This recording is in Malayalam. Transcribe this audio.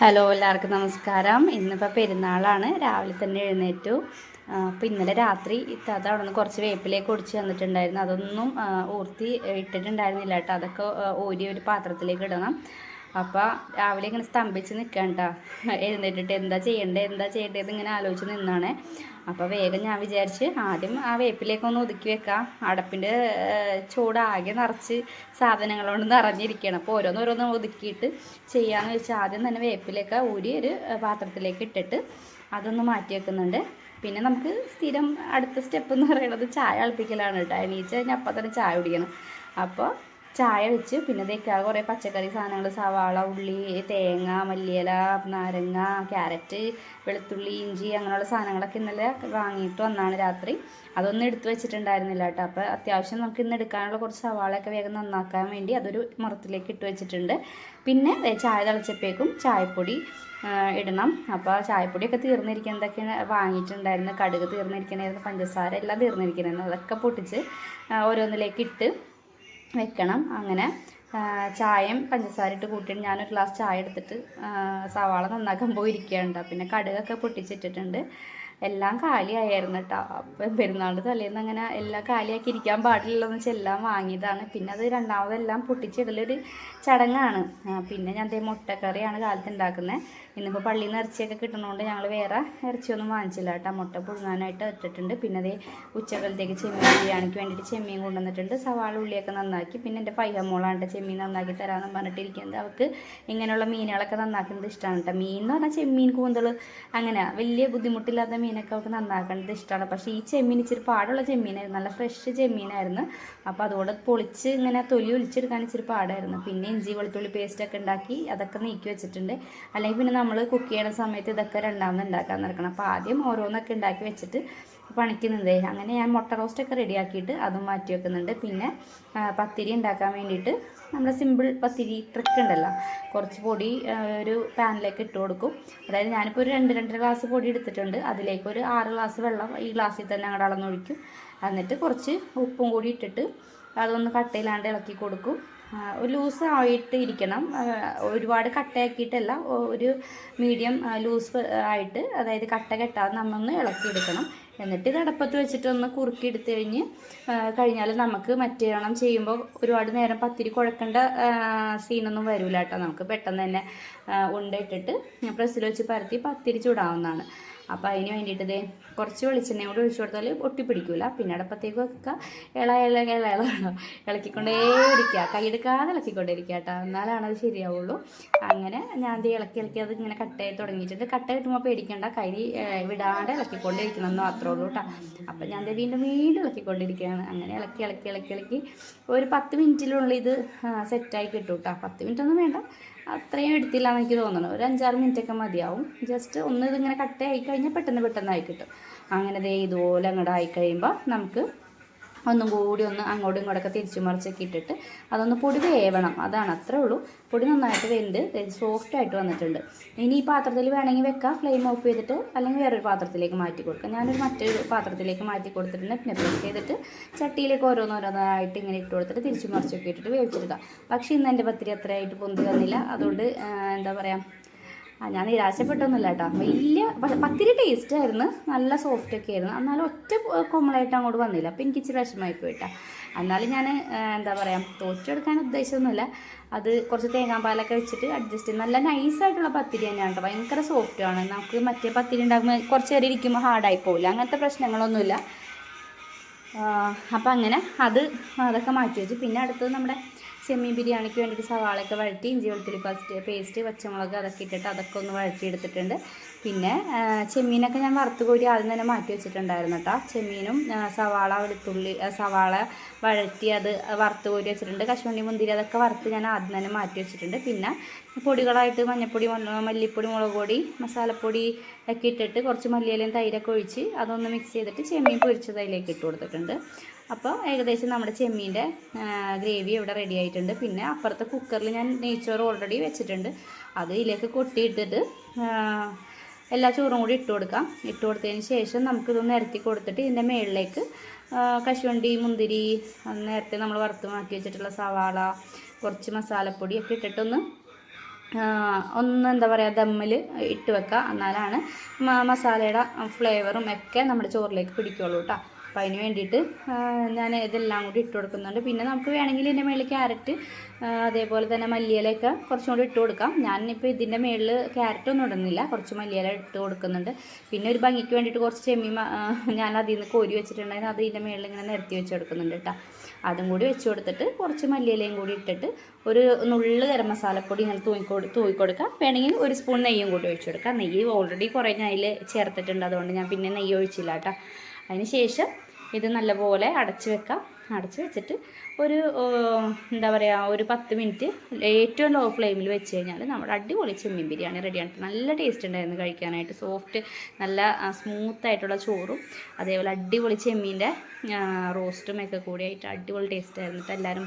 ഹലോ എല്ലാവർക്കും നമസ്കാരം. ഇന്നിപ്പോൾ പെരുന്നാളാണ്. രാവിലെ തന്നെ എഴുന്നേറ്റു. അപ്പോൾ ഇന്നലെ രാത്രി ഇത്താത്ത അവിടെ നിന്ന് കുറച്ച് വേപ്പിലേക്ക് ഒടിച്ച് തന്നിട്ടുണ്ടായിരുന്നു അതൊന്നും ഊർത്തി ഇട്ടിട്ടുണ്ടായിരുന്നില്ല കേട്ടോ. അതൊക്കെ ഓരി ഒരു പാത്രത്തിലേക്ക് ഇടണം. അപ്പോൾ രാവിലെ ഇങ്ങനെ സ്തംഭിച്ച് നിൽക്കാൻ കേട്ടോ. എഴുന്നേറ്റിട്ട് എന്താ ചെയ്യണ്ടേ എന്താ ചെയ്യേണ്ടത് ഇങ്ങനെ ആലോചിച്ച് നിന്നാണ്. അപ്പോൾ വേഗം ഞാൻ വിചാരിച്ച് ആദ്യം ആ വേപ്പിലേക്കൊന്ന് ഒതുക്കി വെക്കാം. അടപ്പിന്റെ ചൂട് ആകെ നിറച്ച് സാധനങ്ങൾ കൊണ്ട് നിറഞ്ഞിരിക്കുകയാണ് അപ്പോൾ ഓരോന്നോരോന്ന് ഒതുക്കിയിട്ട് ചെയ്യാമെന്ന് വെച്ചാൽ ആദ്യം തന്നെ വേപ്പിലേക്ക് ഊരി ഒരു പാത്രത്തിലേക്ക് ഇട്ടിട്ട് അതൊന്ന് മാറ്റി വെക്കുന്നുണ്ട്. പിന്നെ നമുക്ക് സ്ഥിരം അടുത്ത സ്റ്റെപ്പ് എന്ന് പറയുന്നത് ചായ അളപ്പിക്കലാണ് കേട്ടോ. എണീച്ച് കഴിഞ്ഞാൽ അപ്പം തന്നെ ചായ കുടിക്കണം. അപ്പോൾ ചായ വെച്ച്. പിന്നെ ഇതൊക്കെ കുറേ പച്ചക്കറി സാധനങ്ങൾ സവാള ഉള്ളി തേങ്ങ മല്ലിയില നാരങ്ങ ക്യാരറ്റ് വെളുത്തുള്ളി ഇഞ്ചി അങ്ങനെയുള്ള സാധനങ്ങളൊക്കെ ഇന്നലെ വാങ്ങിയിട്ട് വന്നാണ് രാത്രി. അതൊന്നും എടുത്തു വെച്ചിട്ടുണ്ടായിരുന്നില്ല കേട്ടോ അപ്പോൾ അത്യാവശ്യം നമുക്ക് ഇന്ന് എടുക്കാനുള്ള കുറച്ച് സവാളയൊക്കെ വേഗം നന്നാക്കാൻ വേണ്ടി അതൊരു മുറത്തിലേക്ക് ഇട്ട് വെച്ചിട്ടുണ്ട്. പിന്നെ ചായ തിളച്ചപ്പോഴേക്കും ചായപ്പൊടി ഇടണം. അപ്പോൾ ചായപ്പൊടിയൊക്കെ തീർന്നിരിക്കുന്നതൊക്കെ വാങ്ങിയിട്ടുണ്ടായിരുന്നു? കടുക് തീർന്നിരിക്കണമായിരുന്നു പഞ്ചസാര എല്ലാം തീർന്നിരിക്കണമായിരുന്നു അതൊക്കെ പൊട്ടിച്ച് ഓരോന്നിലേക്ക് ഇട്ട് വെക്കണം. അങ്ങനെ ചായയും പഞ്ചസാര ഇട്ട് കൂട്ടിയിട്ട് ഞാനൊരു ഗ്ലാസ് ചായ എടുത്തിട്ട് സവാള നന്നാക്കാൻ പോയിരിക്കുകയുണ്ട് പിന്നെ കടുകൊക്കെ പൊട്ടിച്ചിട്ടിട്ടുണ്ട്. എല്ലാം കാലിയായിരുന്നു കേട്ടോ അപ്പം പെരുന്നാളിന്റെ തലേന്ന് അങ്ങനെ എല്ലാം കാലിയാക്കി ഇരിക്കാൻ പാടില്ലല്ലോ വെച്ചാൽ എല്ലാം വാങ്ങിയതാണ്. പിന്നെ അത് രണ്ടാമതെല്ലാം പൊട്ടിച്ചിടലൊരു ചടങ്ങാണ്. പിന്നെ ഞാൻ അതേ മുട്ടക്കറിയാണ് കാലത്ത് ഉണ്ടാക്കുന്നത് ഇന്നിപ്പോൾ പള്ളിയിൽ നിന്ന് ഇറച്ചിയൊക്കെ കിട്ടണോണ്ട് ഞങ്ങൾ വേറെ ഇറച്ചിയൊന്നും വാങ്ങിച്ചില്ല കേട്ടോ മുട്ട പുഴുങ്ങാനായിട്ട് ഇട്ടിട്ടുണ്ട്. പിന്നെ അതേ ഉച്ചകലത്തേക്ക് ചെമ്മീൻ ബിരിയാണിക്ക് വേണ്ടിയിട്ട് ചെമ്മീൻ കൊണ്ടുവന്നിട്ടുണ്ട്. സവാള ഉള്ളിയൊക്കെ നന്നാക്കി. പിന്നെ എന്റെ പയ്യമ്മോളാണ് ചെമ്മീൻ നന്നാക്കി തരാമെന്ന് പറഞ്ഞിട്ടിരിക്കുന്നത്. അവൾക്ക് ഇങ്ങനെയുള്ള മീനുകളൊക്കെ നന്നാക്കുന്നത് ഇഷ്ടമാണ് കേട്ടോ മീൻ എന്ന് പറഞ്ഞാൽ ചെമ്മീൻ കൂന്തൽ അങ്ങനെ വലിയ ബുദ്ധിമുട്ടില്ലാത്ത മീനൊക്കെ അവൾക്ക് നന്നാക്കേണ്ടത് ഇഷ്ടമാണ് പക്ഷേ ഈ ചെമ്മീൻ ഇച്ചിരി പാടുള്ള ചെമ്മീനായിരുന്നു. നല്ല ഫ്രഷ് ചെമ്മീനായിരുന്നു. അപ്പോൾ അതുകൊണ്ട് പൊളിച്ച് ഇങ്ങനെ തൊലി ഒലിച്ചെടുക്കാൻ ഇച്ചിരി പാടായിരുന്നു. പിന്നെ ഇഞ്ചി വെളുത്തുള്ളി പേസ്റ്റൊക്കെ ഉണ്ടാക്കി അതൊക്കെ നീക്കി വെച്ചിട്ടുണ്ട്. അല്ലെങ്കിൽ പിന്നെ നമ്മൾ കുക്ക് ചെയ്യണ സമയത്ത് ഇതൊക്കെ രണ്ടാമത് ഉണ്ടാക്കാൻ നടക്കണം. അപ്പോൾ ആദ്യം ഓരോന്നൊക്കെ ഉണ്ടാക്കി വെച്ചിട്ട് പണിക്കുന്നുണ്ട്. അങ്ങനെ ഞാൻ മുട്ട റോസ്റ്റൊക്കെ റെഡിയാക്കിയിട്ട് അതും മാറ്റി വെക്കുന്നുണ്ട്. പിന്നെ പത്തിരി ഉണ്ടാക്കാൻ വേണ്ടിയിട്ട് നമ്മുടെ സിമ്പിൾ പത്തിരി ട്രിക്ക് ഉണ്ടല്ലോ. കുറച്ച് പൊടി ഒരു പാനിലേക്ക് ഇട്ട് കൊടുക്കും. അതായത് ഞാനിപ്പോൾ ഒരു രണ്ട് രണ്ടര ഗ്ലാസ് പൊടി എടുത്തിട്ടുണ്ട്. അതിലേക്ക് ഒരു ആറ് ഗ്ലാസ് വെള്ളം ഈ ഗ്ലാസ്സിൽ തന്നെ അങ്ങോട്ട് അളന്നൊഴിക്കും. എന്നിട്ട് കുറച്ച് ഉപ്പും കൂടി ഇട്ടിട്ട് അതൊന്ന് കട്ടയിലാണ്ട് ഇളക്കി കൊടുക്കും. ലൂസ് ആയിട്ട് ഇരിക്കണം. ഒരുപാട് കട്ടയാക്കിയിട്ടല്ല ഒരു മീഡിയം ലൂസ് ആയിട്ട് അതായത് കട്ട കെട്ടാതെ നമ്മൊന്ന് ഇളക്കിയെടുക്കണം എന്നിട്ട് ഇത് വെച്ചിട്ട് ഒന്ന് കുറുക്കി എടുത്തു കഴിഞ്ഞ് കഴിഞ്ഞാൽ നമുക്ക് മറ്റേ എണ്ണം ചെയ്യുമ്പോൾ ഒരുപാട് നേരം പത്തിരി കുഴക്കേണ്ട സീനൊന്നും വരില്ല കേട്ടോ നമുക്ക് പെട്ടെന്ന് തന്നെ ഉണ്ടയിട്ടിട്ട് പ്രസ്സിൽ വെച്ച് പരത്തി പത്തിരി ചൂടാവുന്നതാണ്. അപ്പോൾ അതിന് വേണ്ടിയിട്ട് ദേ കുറച്ച് വെളിച്ചെണ്ണയും കൂടി ഒഴിച്ചു കൊടുത്താൽ ഒട്ടിപ്പിടിക്കില്ല പിന്നെ അടപ്പത്തേക്ക് വെക്കുക. ഇള ഇള ഇള ഇള ഇളക്കിക്കൊണ്ടേ ഇരിക്കുക. കൈയെടുക്കാതെ ഇളക്കിക്കൊണ്ടേ ഇരിക്കുക കേട്ടോ. എന്നാലാണ് അത് ശരിയാവുള്ളൂ. അങ്ങനെ ഞാൻ ഇത് ഇളക്കി ഇളക്കി അത് ഇങ്ങനെ കട്ടയായി തുടങ്ങിയിട്ടുണ്ട്. കട്ട കിട്ടുമ്പോൾ പേടിക്കേണ്ട. കൈ വിടാണ്ട് ഇളക്കിക്കൊണ്ടിരിക്കണം എന്ന് മാത്രമേ ഉള്ളൂ കേട്ടോ. അപ്പം ഞാൻ ഇത് വീണ്ടും വീണ്ടും ഇളക്കിക്കൊണ്ടിരിക്കുകയാണ്. അങ്ങനെ ഇളക്കി ഇളക്കി ഇളക്കി ഇളക്കി ഒരു പത്ത് മിനിറ്റിനുള്ളിൽ ഇത് സെറ്റായി കിട്ടും കേട്ടോ. പത്ത് മിനിറ്റ് ഒന്നും വേണ്ട. അത്രയും എടുത്തില്ല എന്ന് എനിക്ക് തോന്നുന്നു. ഒരു അഞ്ചാറ് മിനിറ്റ് ഒക്കെ മതിയാവും. ജസ്റ്റ് ഒന്ന് ഇതിങ്ങനെ കട്ടയായി കഴിഞ്ഞാൽ പെട്ടെന്ന് പെട്ടെന്ന് ആയി കിട്ടും. അങ്ങനെ ദേ ഇതുപോലെ അങ്ങോട്ട് ആയി കഴിയുമ്പോൾ നമുക്ക് ഒന്നും കൂടി ഒന്ന് അങ്ങോട്ടും ഇങ്ങോട്ടൊക്കെ തിരിച്ചു മറിച്ചൊക്കെ ഇട്ടിട്ട് അതൊന്ന് പൊടി വേവണം. അതാണ് അത്രേ ഉള്ളൂ. പൊടി നന്നായിട്ട് വെന്ത് സോഫ്റ്റ് ആയിട്ട് വന്നിട്ടുണ്ട്. ഇനി ഈ പാത്രത്തിൽ വേണമെങ്കിൽ വെക്കാം. ഫ്ലെയിം ഓഫ് ചെയ്തിട്ട് അല്ലെങ്കിൽ വേറൊരു പാത്രത്തിലേക്ക് മാറ്റി കൊടുക്കാം. ഞാനൊരു മറ്റൊരു പാത്രത്തിലേക്ക് മാറ്റി കൊടുത്തിട്ടുണ്ട്. പിന്നെ പ്രസ് ചെയ്തിട്ട് ചട്ടിയിലേക്ക് ഓരോന്നോരോന്നായിട്ട് ഇങ്ങനെ ഇട്ട് കൊടുത്തിട്ട് തിരിച്ചു മറിച്ചൊക്കെ ഇട്ടിട്ട് വേവിച്ചെടുക്കാം. പക്ഷേ ഇന്ന് എന്റെ പത്തിരി അത്രയായിട്ട് പൊന്തി വന്നില്ല. അതുകൊണ്ട് എന്താ പറയുക ഞാൻ നിരാശപ്പെട്ടൊന്നുമില്ല കേട്ടോ. വലിയ പത്തിരി ടേസ്റ്റ് ആയിരുന്നു. നല്ല സോഫ്റ്റ് ഒക്കെ ആയിരുന്നു. എന്നാലും ഒറ്റ കോമളായിട്ട് അങ്ങോട്ട് വന്നില്ല. അപ്പം എനിക്ക് ഇച്ചിരി വിഷമമായി പോയിട്ടാ എന്നാലും ഞാൻ എന്താ പറയുക തോറ്റെടുക്കാൻ ഉദ്ദേശമൊന്നുമില്ല അത് കുറച്ച് തേങ്ങാപ്പാലൊക്കെ വെച്ചിട്ട് അഡ്ജസ്റ്റ് ചെയ്ത് നല്ല നൈസായിട്ടുള്ള പത്തിരി തന്നെയാണ് കേട്ടോ. ഭയങ്കര സോഫ്റ്റാണ് നമുക്ക് മറ്റേ പത്തിരി ഉണ്ടാക്കുമ്പോൾ കുറച്ച് നേരം ഇരിക്കുമ്പോൾ ഹാർഡായി പോകില്ല അങ്ങനത്തെ പ്രശ്നങ്ങളൊന്നുമില്ല. അപ്പം അങ്ങനെ അത് അതൊക്കെ മാറ്റി വെച്ചു. പിന്നെ അടുത്തത് നമ്മുടെ ചെമ്മീൻ ബിരിയാണിക്ക് വേണ്ടിയിട്ട് സവാളയൊക്കെ വഴറ്റി ഇഞ്ചി വെളുത്തുള്ളി പേസ്റ്റ് പേസ്റ്റ് പച്ചമുളക് അതൊക്കെ ഇട്ടിട്ട് അതൊക്കെ ഒന്ന് വഴറ്റി എടുത്തിട്ടുണ്ട് പിന്നെ ചെമ്മീനൊക്കെ ഞാൻ വറുത്ത് കോരി ആദ്യം തന്നെ മാറ്റി വെച്ചിട്ടുണ്ടായിരുന്നു കേട്ടോ ചെമ്മീനും സവാള വെളുത്തുള്ളി സവാള വഴറ്റി അത് വറുത്ത് കോരി വെച്ചിട്ടുണ്ട്. കശുവണ്ടി മുന്തിരി അതൊക്കെ വറുത്ത് ഞാൻ ആദ്യം തന്നെ മാറ്റി വെച്ചിട്ടുണ്ട്. പിന്നെ പൊടികളായിട്ട് മഞ്ഞൾപ്പൊടി മല്ലിപ്പൊടി മുളക് പൊടി മസാലപ്പൊടി ഒക്കെ ഇട്ടിട്ട് കുറച്ച് മല്ലിയിലയും തൈരൊക്കെ ഒഴിച്ച് അതൊന്ന് മിക്സ് ചെയ്തിട്ട് ചെമ്മീൻ പൊരിച്ചത് അതിലേക്ക് ഇട്ട് കൊടുത്തിട്ടുണ്ട്. അപ്പോൾ ഏകദേശം നമ്മുടെ ചെമ്മീന്റെ ഗ്രേവി ഇവിടെ റെഡി ആയിട്ടുണ്ട്. പിന്നെ അപ്പുറത്തെ കുക്കറിൽ ഞാൻ നെയ്ച്ചോറ് ഓൾറെഡി വെച്ചിട്ടുണ്ട്. അത് ഇതിലേക്ക് കൊട്ടിയിട്ടിട്ട് എല്ലാ ചോറും കൂടി ഇട്ട് കൊടുക്കാം. ഇട്ട് കൊടുത്തതിന് ശേഷം നമുക്കിതൊന്ന് നിരത്തി കൊടുത്തിട്ട് ഇതിന്റെ മുകളിലേക്ക് കശുവണ്ടി മുന്തിരി നേരത്തെ നമ്മൾ വറുത്ത് മാറ്റി വെച്ചിട്ടുള്ള സവാള കുറച്ച് മസാലപ്പൊടിയൊക്കെ ഇട്ടിട്ടൊന്ന് ഒന്ന് എന്താ പറയുക ദമ്മിൽ ഇട്ട് വെക്കുക എന്നാലാണ് മസാലയുടെ ഫ്ലേവറും ഒക്കെ നമ്മുടെ ചോറിലേക്ക് പിടിക്കുള്ളൂ കേട്ടോ അപ്പോൾ അതിന് വേണ്ടിയിട്ട് ഞാൻ ഇതെല്ലാം കൂടി ഇട്ട് കൊടുക്കുന്നുണ്ട്. പിന്നെ നമുക്ക് വേണമെങ്കിൽ ഇതിന്റെ മേളിൽ ക്യാരറ്റ് അതേപോലെ തന്നെ മല്ലിയിലൊക്കെ കുറച്ചും കൂടി ഇട്ട് കൊടുക്കാം. ഞാനിപ്പോൾ ഇതിന്റെ മേളിൽ ക്യാരറ്റ് ഒന്നും ഇടുന്നില്ല. കുറച്ച് മല്ലിയില ഇട്ട് കൊടുക്കുന്നുണ്ട്. പിന്നെ ഒരു ഭംഗിക്ക് വേണ്ടിയിട്ട് കുറച്ച് ചെമ്മീൻ ഞാൻ അതിൽ നിന്ന് കോരി വെച്ചിട്ടുണ്ടായിരുന്നു. അത് ഇതിന്റെ മേളിൽ ഇങ്ങനെ നിരത്തി വെച്ച് കൊടുക്കുന്നുണ്ട് കേട്ടോ. അതും കൂടി വെച്ച് കൊടുത്തിട്ട് കുറച്ച് മല്ലിയിലയും കൂടി ഇട്ടിട്ട് ഒരു നുള്ള് ഗരം മസാലപ്പൊടി ഇങ്ങനെ തൂങ്ങിക്കൊടു തൂങ്ങിക്കൊടുക്കാം വേണമെങ്കിൽ ഒരു സ്പൂൺ നെയ്യും കൂടി ഒഴിച്ചു കൊടുക്കാം. നെയ്യ് ഓൾറെഡി കുറേ ഞാൻ അതിൽ ചേർത്തിട്ടുണ്ട്. അതുകൊണ്ട് ഞാൻ പിന്നെ നെയ്യ് ഒഴിച്ചില്ല കേട്ടോ. അതിന് ശേഷം ഇത് നല്ലപോലെ അടച്ച് വെക്കാം. അടച്ച് വെച്ചിട്ട് ഒരു എന്താ പറയുക ഒരു പത്ത് മിനിറ്റ് ഏറ്റവും ലോ ഫ്ലെയിമിൽ വെച്ച് കഴിഞ്ഞാൽ നമ്മുടെ അടിപൊളി ചെമ്മീൻ ബിരിയാണി റെഡിയാണ്. നല്ല ടേസ്റ്റ് ഉണ്ടായിരുന്നു കഴിക്കാനായിട്ട്. സോഫ്റ്റ് നല്ല സ്മൂത്ത് ആയിട്ടുള്ള ചോറും അതേപോലെ അടിപൊളി ചെമ്മീന്റെ റോസ്റ്റും ഒക്കെ കൂടിയായിട്ട് അടിപൊളി ടേസ്റ്റ് ആയിരുന്നു. എല്ലാവരും